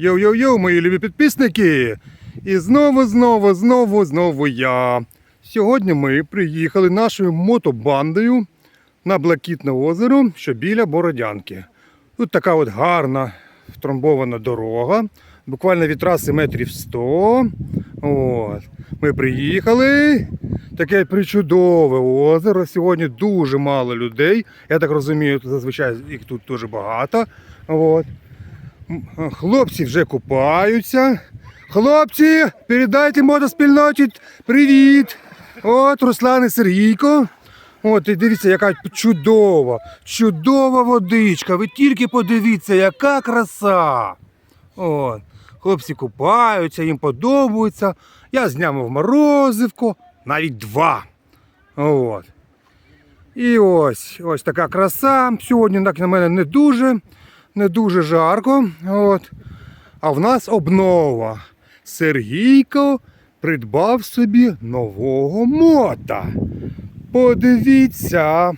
Йоу-йоу-йоу, мої любі підписники! І знову, знову, знову, знову я. Сьогодні ми приїхали нашою мотобандою на Блакитне озеро, що біля Бородянки. Тут така от гарна втрамбована дорога, буквально від траси метрів 100. От. Ми приїхали. Таке причудове озеро. Сьогодні дуже мало людей. Я так розумію, зазвичай їх тут дуже багато. От. Хлопці вже купаються. Хлопці, передайте мотоспільноті привіт. От Руслан і Сергійко. От, і дивіться, яка чудова, чудова водичка. Ви тільки подивіться, яка краса. От. Хлопці купаються, їм подобається. Я зняв морозивку, навіть два. От. І ось, ось така краса. Сьогодні так на мене не дуже, не дуже жарко. От. А в нас обнова. Сергійко придбав собі нового мота. Подивіться.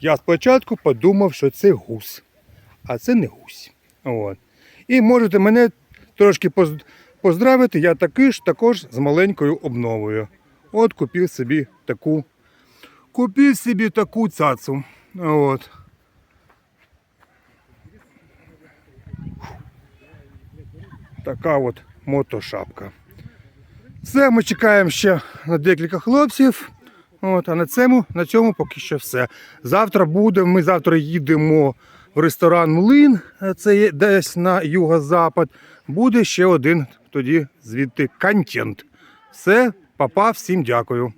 Я спочатку подумав, що це гус, а це не гусь. От. І можете мене трошки поздравити, я такий ж також з маленькою обновою. От купив собі таку. Купив собі таку цацу. От. Така от мотошапка. Все, ми чекаємо ще на декілька хлопців. От, а на цьому, на цьому поки що все. Завтра буде, ми завтра їдемо в ресторан Млин, це є десь на юго-запад. Буде ще один тоді звідти контент. Все, папа, всім дякую.